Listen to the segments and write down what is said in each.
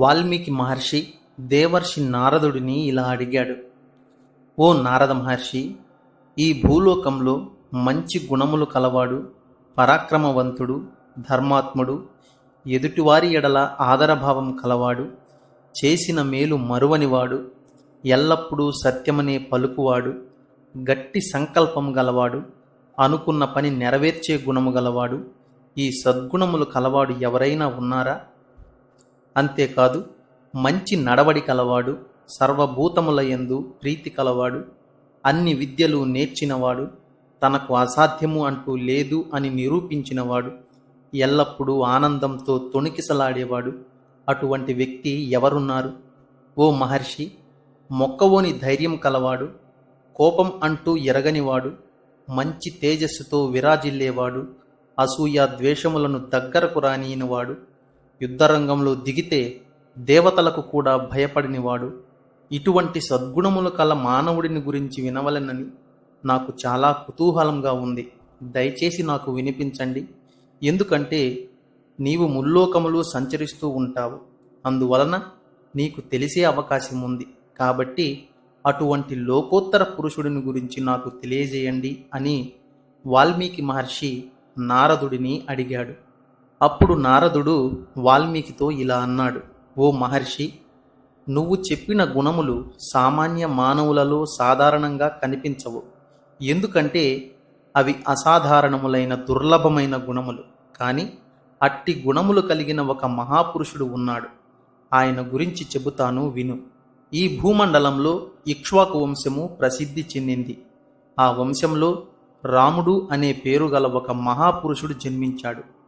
వాల్మీకి మహర్షి దేవర్షి నారదుడిని ఇలా అడిగాడు. ఓ నారద మహర్షి ఈ భూలోకంలో మంచి గుణములు కలవాడు పరాక్రమవంతుడు ధర్మాత్ముడు ఎదుటివారి ఎడల ఆదరభావం కలవాడు చేసిన మేలు మరువనివాడు ఎల్లప్పుడూ సత్యమనే పలుకువాడు గట్టి సంకల్పం గలవాడు అనుకున్న పని నెరవేర్చే గుణము గలవాడు ఈ సద్గుణములు కలవాడు ఎవరైనా ఉన్నారా? అంతేకాదు మంచి నడవడి కలవాడు సర్వభూతముల యందు ప్రీతి కలవాడు అన్ని విద్యలు నేర్చినవాడు తనకు అసాధ్యము అంటూ లేదు అని నిరూపించినవాడు ఎల్లప్పుడూ ఆనందంతో తొణికిసలాడేవాడు అటువంటి వ్యక్తి ఎవరున్నారు? ఓ మహర్షి మొక్కవోని ధైర్యం కలవాడు కోపం అంటూ ఎరగనివాడు మంచి తేజస్సుతో విరాజిల్లేవాడు అసూయ ద్వేషములను దగ్గరకు రానియనివాడు యుద్ధరంగంలో దిగితే దేవతలకు కూడా భయపడినవాడు. ఇటువంటి సద్గుణములు కల మానవుడిని గురించి వినవలెనని నాకు చాలా కుతూహలంగా ఉంది. దయచేసి నాకు వినిపించండి. ఎందుకంటే నీవు ముల్లోకములు సంచరిస్తూ ఉంటావు. అందువలన నీకు తెలిసే అవకాశం ఉంది. కాబట్టి అటువంటి లోకోత్తర పురుషుడిని గురించి నాకు తెలియజేయండి అని వాల్మీకి మహర్షి నారదుడిని అడిగాడు. అప్పుడు నారదుడు వాల్మీకితో ఇలా అన్నాడు ఓ మహర్షి నువ్వు చెప్పిన గుణములు సామాన్య మానవులలో సాధారణంగా కనిపించవు. ఎందుకంటే అవి అసాధారణములైన దుర్లభమైన గుణములు. కానీ అట్టి గుణములు కలిగిన ఒక మహాపురుషుడు ఉన్నాడు. ఆయన గురించి చెబుతాను విను. ఈ భూమండలంలో ఇక్ష్వాకు వంశము ప్రసిద్ధి చెందింది. ఆ వంశంలో రాముడు అనే పేరు గల ఒక మహాపురుషుడు జన్మించాడు.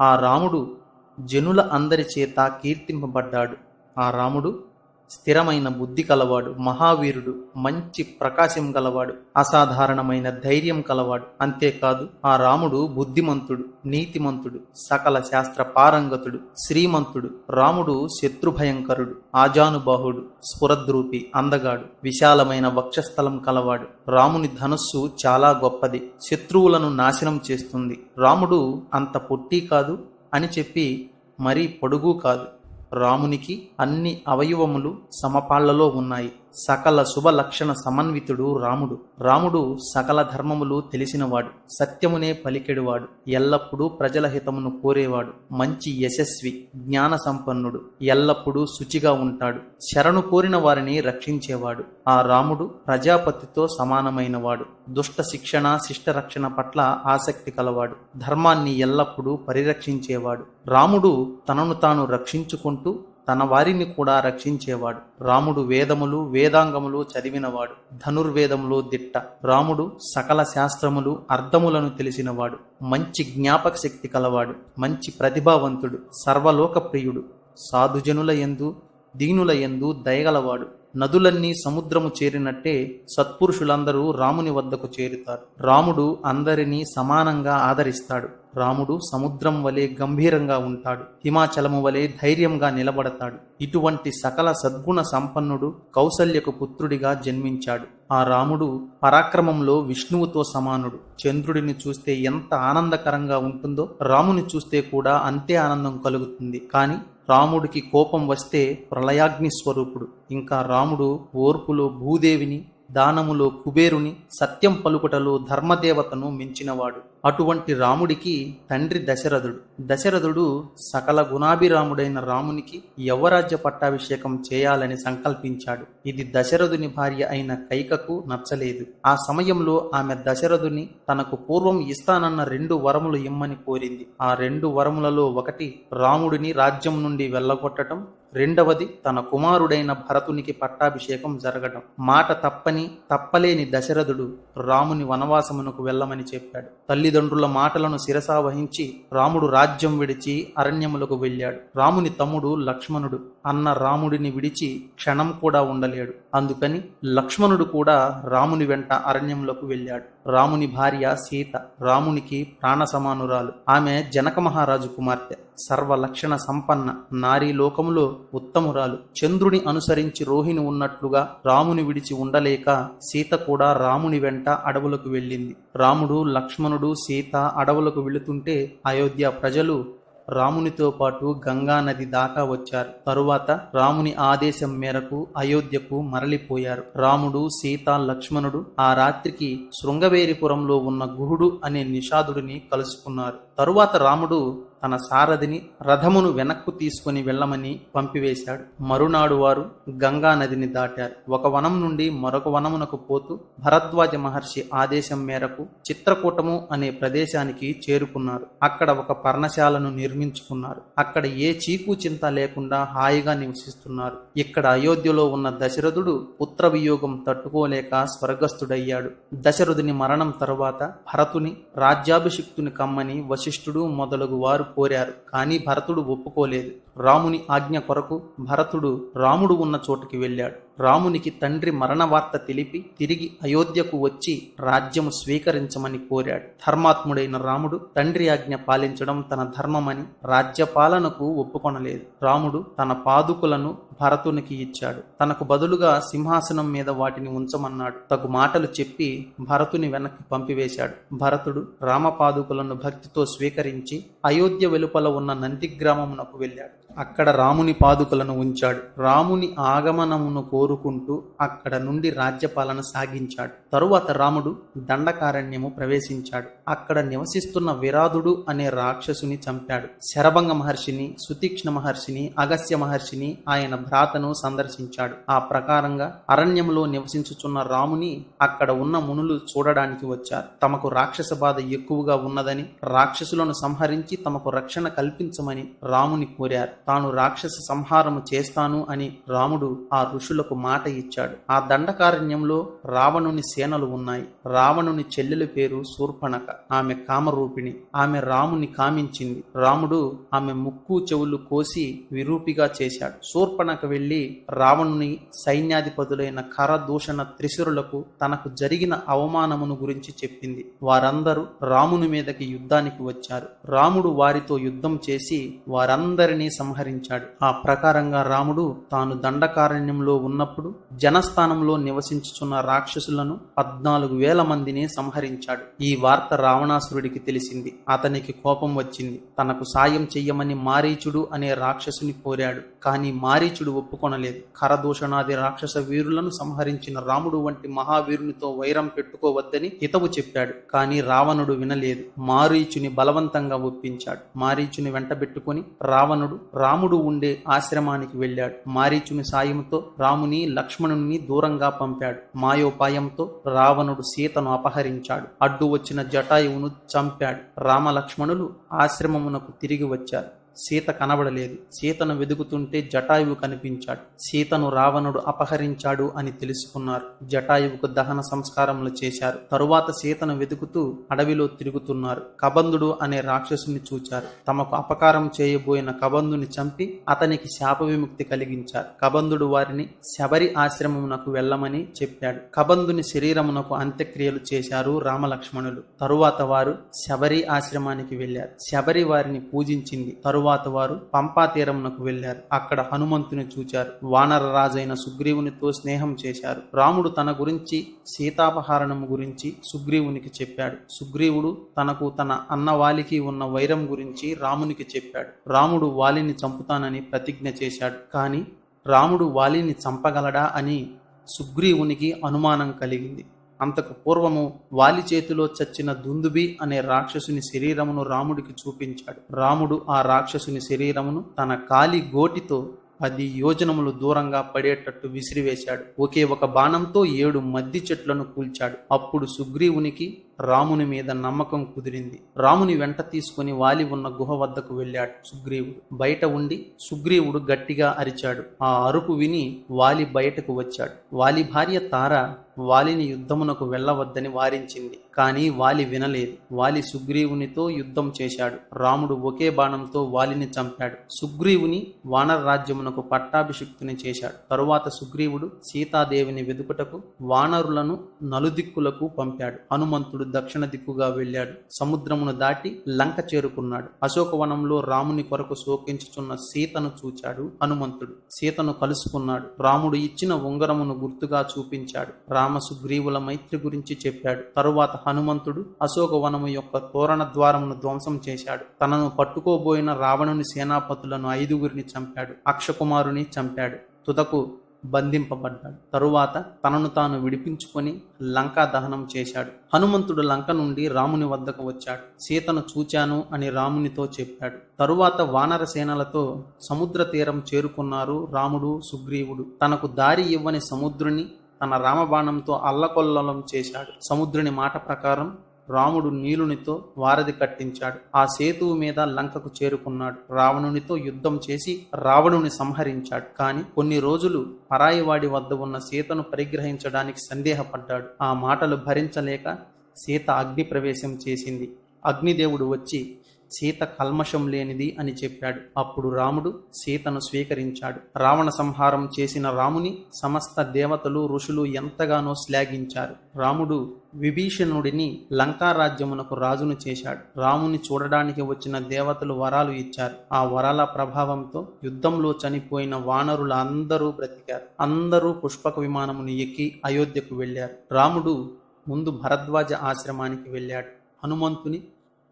ఆ రాముడు జనుల అందరి చేత కీర్తింపబడ్డాడు. ఆ రాముడు స్థిరమైన బుద్ధి కలవాడు మహావీరుడు మంచి ప్రకాశం గలవాడు అసాధారణమైన ధైర్యం కలవాడు. అంతేకాదు ఆ రాముడు బుద్ధిమంతుడు నీతిమంతుడు సకల శాస్త్ర పారంగతుడు శ్రీమంతుడు రాముడు శత్రుభయంకరుడు ఆజానుబాహుడు స్ఫురద్రూపి అందగాడు విశాలమైన వక్షస్థలం కలవాడు. రాముని ధనుస్సు చాలా గొప్పది శత్రువులను నాశనం చేస్తుంది. రాముడు అంత పొట్టి కాదు అని చెప్పి మరీ పొడుగు కాదు. రామునికి అన్ని అవయవములు సమపాళ్ళలో ఉన్నాయి. సకల శుభ లక్షణ సమన్వితుడు రాముడు. రాముడు సకల ధర్మములు తెలిసినవాడు. సత్యమునే పలికెడువాడు. ఎల్లప్పుడూ ప్రజల హితమును కోరేవాడు. మంచి యశస్వి జ్ఞాన సంపన్నుడు ఎల్లప్పుడూ శుచిగా ఉంటాడు. శరణు కోరిన వారిని రక్షించేవాడు. ఆ రాముడు ప్రజాపతితో సమానమైనవాడు. దుష్ట శిక్షణ శిష్ట రక్షణ పట్ల ఆసక్తి కలవాడు. ధర్మాన్ని ఎల్లప్పుడూ పరిరక్షించేవాడు. రాముడు తనను తాను రక్షించుకుంటూ తన వారిని కూడా రక్షించేవాడు. రాముడు వేదములు వేదాంగములు చదివినవాడు. ధనుర్వేదములు దిట్ట. రాముడు సకల శాస్త్రములు అర్థములను తెలిసినవాడు. మంచి జ్ఞాపక శక్తి కలవాడు. మంచి ప్రతిభావంతుడు. సర్వలోక ప్రియుడు సాధుజనుల ఎందు దీనుల ఎందు దయగలవాడు. నదులన్నీ సముద్రము చేరినట్టే సత్పురుషులందరూ రాముని వద్దకు చేరుతారు. రాముడు అందరినీ సమానంగా ఆదరిస్తాడు. రాముడు సముద్రం వలె గంభీరంగా ఉంటాడు. హిమాచలము వలె ధైర్యంగా నిలబడతాడు. ఇటువంటి సకల సద్గుణ సంపన్నుడు కౌసల్యకు పుత్రుడిగా జన్మించాడు. ఆ రాముడు పరాక్రమంలో విష్ణువుతో సమానుడు. చంద్రుడిని చూస్తే ఎంత ఆనందకరంగా ఉంటుందో రాముని చూస్తే కూడా అంతే ఆనందం కలుగుతుంది. కానీ రాముడికి కోపం వస్తే ప్రళయాగ్ని స్వరూపుడు ఇంకా రాముడు ఓర్పులో భూదేవిని దానములో కుబేరుని సత్యం పలుకుటలో ధర్మదేవతను మించినవాడు. అటువంటి రాముడికి తండ్రి దశరథుడు. దశరథుడు సకల గుణాభిరాముడైన రామునికి యవ్వరాజ్య పట్టాభిషేకం చేయాలని సంకల్పించాడు. ఇది దశరథుని భార్య అయిన కైకకు నచ్చలేదు. ఆ సమయంలో ఆమె దశరథుని తనకు పూర్వం ఇస్తానన్న రెండు వరములు ఇమ్మని కోరింది. ఆ రెండు వరములలో ఒకటి రాముడిని రాజ్యం నుండి వెళ్ళగొట్టడం రెండవది తన కుమారుడైన భరతునికి పట్టాభిషేకం జరగడం మాట తప్పని తప్పలేని దశరథుడు రాముని వనవాసమునకు వెళ్ళమని చెప్పాడు. తల్లి తల్లిదండ్రుల మాటలను శిరసా వహించి రాముడు రాజ్యం విడిచి అరణ్యములకు వెళ్ళాడు. రాముని తమ్ముడు లక్ష్మణుడు. అన్న రాముడిని విడిచి క్షణం కూడా ఉండలేడు. అందుకని లక్ష్మణుడు కూడా రాముని వెంట అరణ్యములకు వెళ్ళాడు. రాముని భార్య సీత. రామునికి ప్రాణ సమానురాలు ఆమె జనక మహారాజు కుమార్తె. సర్వలక్షణ సంపన్న నారీ లోకములో ఉత్తమురాలు. చంద్రుని అనుసరించి రోహిణి ఉన్నట్లుగా రాముని విడిచి ఉండలేక సీత కూడా రాముని వెంట అడవులకు వెళ్ళింది. రాముడు లక్ష్మణుడు సీత అడవులకు వెళుతుంటే అయోధ్య ప్రజలు రామునితో పాటు గంగా నది దాకా వచ్చారు. తరువాత రాముని ఆదేశం మేరకు అయోధ్యకు మరలిపోయారు. రాముడు సీత లక్ష్మణుడు ఆ రాత్రికి శృంగవేరిపురంలో ఉన్న గుహుడు అనే నిషాదుడిని కలుసుకున్నారు. తరువాత రాముడు తన సారథిని రథమును వెనక్కు తీసుకుని వెళ్ళమని పంపివేశాడు. మరునాడు వారు గంగా నదిని దాటారు. ఒక వనం నుండి మరొక వనమునకు పోతూ భరద్వాజ మహర్షి ఆదేశం మేరకు చిత్రకూటము అనే ప్రదేశానికి చేరుకున్నారు. అక్కడ ఒక పర్ణశాలను నిర్మించుకున్నారు. అక్కడ ఏ చీకు చింత లేకుండా హాయిగా నివసిస్తున్నారు. ఇక్కడ అయోధ్యలో ఉన్న దశరథుడు పుత్ర వియోగం తట్టుకోలేక స్వర్గస్థుడయ్యాడు. దశరథుని మరణం తరువాత భరతుని రాజ్యాభిషిక్తుని కమ్మని వశిష్ఠుడు మొదలగు వారు కోరారు. కానీ భరతుడు ఒప్పుకోలేదు. రాముని ఆజ్ఞ కొరకు భరతుడు రాముడు ఉన్న చోటుకి వెళ్ళాడు. రామునికి తండ్రి మరణ వార్త తెలిపి తిరిగి అయోధ్యకు వచ్చి రాజ్యము స్వీకరించమని కోరాడు. ధర్మాత్ముడైన రాముడు తండ్రి ఆజ్ఞ పాలించడం తన ధర్మమని రాజ్యపాలనకు ఒప్పుకొనలేదు. రాముడు తన పాదుకులను భరతునికి ఇచ్చాడు. తనకు బదులుగా సింహాసనం మీద వాటిని ఉంచమన్నాడు. తగు మాటలు చెప్పి భరతుని వెనక్కి పంపివేశాడు. భరతుడు రామపాదుకులను భక్తితో స్వీకరించి అయోధ్య వెలుపల ఉన్న నంది గ్రామమునకు వెళ్ళాడు. అక్కడ రాముని పాదుకలను ఉంచాడు. రాముని ఆగమనమును కోరుకుంటూ అక్కడ నుండి రాజ్యపాలన సాగించాడు. తరువాత రాముడు దండకారణ్యము ప్రవేశించాడు. అక్కడ నివసిస్తున్న విరాధుడు అనే రాక్షసుని చంపాడు. శరభంగ మహర్షిని సుతీక్ష్ణ మహర్షిని అగస్య మహర్షిని ఆయన భ్రాతను సందర్శించాడు. ఆ ప్రకారంగా అరణ్యంలో నివసించుచున్న రాముని అక్కడ ఉన్న మునులు చూడడానికి వచ్చారు. తమకు రాక్షస బాధ ఎక్కువగా ఉన్నదని రాక్షసులను సంహరించి తమకు రక్షణ కల్పించమని రాముని కోరారు. తాను రాక్షస సంహారము చేస్తాను అని రాముడు ఆ ఋషులకు మాట ఇచ్చాడు. ఆ దండకారణ్యంలో రావణుని సేనలు ఉన్నాయి. రావణుని చెల్లెలి పేరు శూర్పణక ఆమె కామరూపిణి. ఆమె రాముని కామించింది. రాముడు ఆమె ముక్కు చెవులు కోసి విరూపిగా చేశాడు. శూర్పణక వెళ్ళి రావణుని సైన్యాధిపతులైన కరదూషణ త్రిశురులకు తనకు జరిగిన అవమానమును గురించి చెప్పింది. వారందరూ రాముని మీదకి యుద్ధానికి వచ్చారు. రాముడు వారితో యుద్ధం చేసి వారందరినీ సంహరించాడు. ఆ ప్రకారంగా రాముడు తాను దండకారణ్యంలో ఉన్నప్పుడు జనస్థానంలో నివసించుచున్న రాక్షసులను పద్నాలుగు వేల మందిని సంహరించాడు. ఈ వార్త రావణాసురుడికి తెలిసింది. అతనికి కోపం వచ్చింది. తనకు సాయం చెయ్యమని మారీచుడు అనే రాక్షసుని కోరాడు. కానీ మారీచుడు ఒప్పుకొనలేదు. కరదూషణాది రాక్షస వీరులను సంహరించిన రాముడు వంటి మహావీరునితో వైరం పెట్టుకోవద్దని హితవు చెప్పాడు. కానీ రావణుడు వినలేదు. మారీచుని బలవంతంగా ఒప్పించాడు. మారీచుని వెంటబెట్టుకుని రావణుడు రాముడు ఉండే ఆశ్రమానికి వెళ్ళాడు. మారీచుని సాయంతో రాముని లక్ష్మణుని దూరంగా పంపాడు. మాయోపాయంతో రావణుడు సీతను అపహరించాడు. అడ్డు వచ్చిన జటాయువును చంపాడు. రామలక్ష్మణులు ఆశ్రమమునకు తిరిగి వచ్చారు. సీత కనబడలేదు. సీతను వెదుకుతుంటే జటాయువు కనిపించాడు. సీతను రావణుడు అపహరించాడు అని తెలుసుకున్నారు. జటాయువుకు దహన సంస్కారములు చేశారు. తరువాత సీతను వెతుకుతూ అడవిలో తిరుగుతున్నారు. కబంధుడు అనే రాక్షసుని చూచారు. తమకు అపకారం చేయబోయిన కబంధుని చంపి అతనికి శాప విముక్తి కలిగించారు. కబంధుడు వారిని శబరి ఆశ్రమమునకు వెళ్ళమని చెప్పాడు. కబంధుని శరీరమునకు అంత్యక్రియలు చేశారు రామలక్ష్మణులు. తరువాత వారు శబరి ఆశ్రమానికి వెళ్ళారు. శబరి వారిని పూజించింది. తరువాత తరువాత వారు పంపా తీరమునకు వెళ్ళారు అక్కడ హనుమంతుని చూచారు. వానర రాజైన సుగ్రీవునితో స్నేహం చేశారు. రాముడు తన గురించి సీతాపహరణము గురించి సుగ్రీవునికి చెప్పాడు. సుగ్రీవుడు తనకు తన అన్న వాలికి ఉన్న వైరం గురించి రామునికి చెప్పాడు. రాముడు వాలిని చంపుతానని ప్రతిజ్ఞ చేశాడు. కానీ రాముడు వాలిని చంపగలడా అని సుగ్రీవునికి అనుమానం కలిగింది. అంతకు పూర్వము వాలి చేతిలో చచ్చిన దుందుబి అనే రాక్షసుని శరీరమును రాముడికి చూపించాడు. రాముడు ఆ రాక్షసుని శరీరమును తన కాలి గోటితో పది యోజనములు దూరంగా పడేటట్టు విసిరివేశాడు. ఒకే ఒక బాణంతో ఏడు మద్ది చెట్లను కూల్చాడు. అప్పుడు సుగ్రీవునికి రాముని మీద నమ్మకం కుదిరింది. రాముని వెంట తీసుకుని వాలి ఉన్న గుహ వద్దకు వెళ్ళాడు సుగ్రీవుడు. బయట ఉండి సుగ్రీవుడు గట్టిగా అరిచాడు. ఆ అరుపు విని వాలి బయటకు వచ్చాడు. వాలి భార్య తార వాలిని యుద్ధమునకు వెళ్ళవద్దని వారించింది. కానీ వాలి వినలేదు. వాలి సుగ్రీవునితో యుద్ధం చేశాడు. రాముడు ఒకే బాణంతో వాలిని చంపాడు. సుగ్రీవుని వానర రాజ్యమునకు పట్టాభిషిక్తుని చేశాడు. తరువాత సుగ్రీవుడు సీతాదేవిని వెదుకుటకు వానరులను నలుదిక్కులకు పంపాడు. హనుమంతుడు దక్షిణ దిక్కుగా వెళ్ళాడు. సముద్రమును దాటి లంక చేరుకున్నాడు. అశోకవనంలో రాముని కొరకు శోకించుచున్న సీతను చూచాడు హనుమంతుడు. సీతను కలుసుకున్నాడు. రాముడు ఇచ్చిన ఉంగరమును గుర్తుగా చూపించాడు. రామ సుగ్రీవుల మైత్రి గురించి చెప్పాడు. తరువాత హనుమంతుడు అశోకవనము యొక్క తోరణ ద్వారమును ధ్వంసం చేశాడు. తనను పట్టుకోబోయిన రావణుని సేనాపతులను ఐదుగురిని చంపాడు. అక్షకుమారుని చంపాడు. తుదకు బంధింపబడ్డాడు. తరువాత తనను తాను విడిపించుకొని లంకా దహనం చేశాడు. హనుమంతుడు లంక నుండి రాముని వద్దకు వచ్చాడు. సీతను చూచాను అని రామునితో చెప్పాడు. తరువాత వానర సేనలతో సముద్ర తీరం చేరుకున్నారు రాముడు సుగ్రీవుడు. తనకు దారి ఇవ్వని సముద్రుని తన రామబాణంతో అల్లకొల్లలం చేశాడు. సముద్రుని మాట ప్రకారం రాముడు నీలునితో వారధి కట్టించాడు. ఆ సేతువు మీద లంకకు చేరుకున్నాడు. రావణునితో యుద్ధం చేసి రావణుని సంహరించాడు. కాని కొన్ని రోజులు పరాయివాడి వద్ద ఉన్న సీతను పరిగ్రహించడానికి సందేహపడ్డాడు. ఆ మాటలు భరించలేక సీత అగ్ని ప్రవేశం చేసింది. అగ్నిదేవుడు వచ్చి సీత కల్మషం లేనిది అని చెప్పాడు. అప్పుడు రాముడు సీతను స్వీకరించాడు. రావణ సంహారం చేసిన రాముని సమస్త దేవతలు ఋషులు ఎంతగానో శ్లాఘించారు. రాముడు విభీషణుడిని లంకారాజ్యమునకు రాజును చేశాడు. రాముని చూడడానికి వచ్చిన దేవతలు వరాలు ఇచ్చారు. ఆ వరాల ప్రభావంతో యుద్ధంలో చనిపోయిన వానరులు అందరూ బ్రతికారు. అందరూ పుష్పక విమానమును ఎక్కి అయోధ్యకు వెళ్ళారు. రాముడు ముందు భరద్వాజ ఆశ్రమానికి వెళ్ళాడు. హనుమంతుని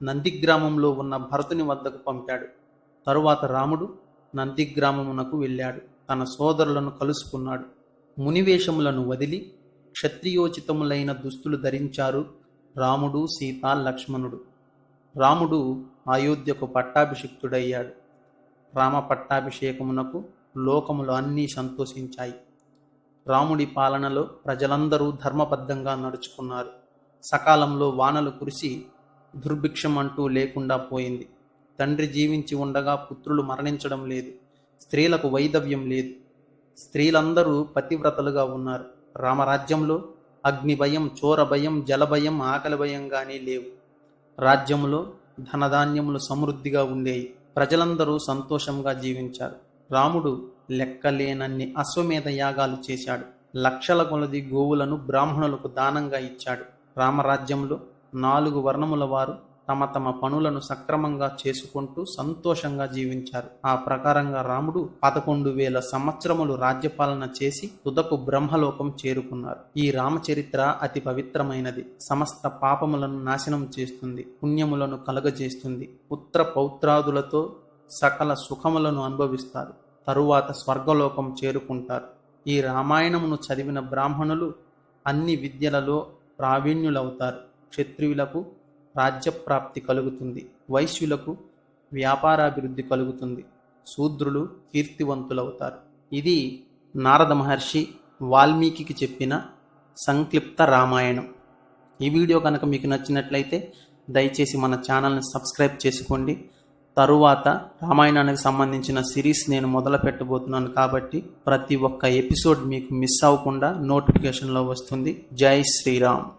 నందిగ్రామంలో ఉన్న భరతుని వద్దకు పంపాడు. తరువాత రాముడు నందిగ్రామమునకు వెళ్ళాడు. తన సోదరులను కలుసుకున్నాడు. మునివేషములను వదిలి క్షత్రియోచితములైన దుస్తులు ధరించారు రాముడు సీత లక్ష్మణుడు. రాముడు అయోధ్యకు పట్టాభిషిక్తుడయ్యాడు. రామ పట్టాభిషేకమునకు లోకములు అన్నీ సంతోషించాయి. రాముడి పాలనలో ప్రజలందరూ ధర్మబద్ధంగా నడుచుకున్నారు. సకాలంలో వానలు కురిసి దుర్భిక్షం అంటూ లేకుండా పోయింది. తండ్రి జీవించి ఉండగా పుత్రులు మరణించడం లేదు. స్త్రీలకు వైదవ్యం లేదు. స్త్రీలందరూ పతివ్రతలుగా ఉన్నారు. రామరాజ్యంలో అగ్ని భయం చోర భయం జలభయం ఆకలి భయం కానీ లేవు. రాజ్యములో ధనధాన్యములు సమృద్ధిగా ఉండేవి ప్రజలందరూ సంతోషంగా జీవించారు. రాముడు లెక్కలేనన్ని అశ్వమేధ యాగాలు చేశాడు. లక్షల కొలది గోవులను బ్రాహ్మణులకు దానంగా ఇచ్చాడు. రామరాజ్యంలో నాలుగు వర్ణముల వారు తమ తమ పనులను సక్రమంగా చేసుకుంటూ సంతోషంగా జీవించారు. ఆ ప్రకారంగా రాముడు పదకొండు వేల సంవత్సరములు రాజ్యపాలన చేసి తుదకు బ్రహ్మలోకం చేరుకున్నారు. ఈ రామచరిత్ర అతి పవిత్రమైనది. సమస్త పాపములను నాశనం చేస్తుంది. పుణ్యములను కలగజేస్తుంది. పుత్ర పౌత్రాదులతో సకల సుఖములను అనుభవిస్తారు. తరువాత స్వర్గలోకం చేరుకుంటారు. ఈ రామాయణమును చదివిన బ్రాహ్మణులు అన్ని విద్యలలో ప్రావీణ్యులవుతారు. క్షత్రియులకు రాజ్యప్రాప్తి కలుగుతుంది. వైశ్యులకు వ్యాపారాభివృద్ధి కలుగుతుంది. శూద్రులు కీర్తివంతులవుతారు. ఇది నారద మహర్షి వాల్మీకి చెప్పిన సంక్లిప్త రామాయణం. ఈ వీడియో కనుక మీకు నచ్చినట్లయితే దయచేసి మన ఛానల్ని సబ్స్క్రైబ్ చేసుకోండి. తరువాత రామాయణానికి సంబంధించిన సిరీస్ నేను మొదలు పెట్టబోతున్నాను కాబట్టి ప్రతి ఒక్క ఎపిసోడ్ మీకు మిస్ అవ్వకుండా నోటిఫికేషన్లో వస్తుంది. జై శ్రీరామ్.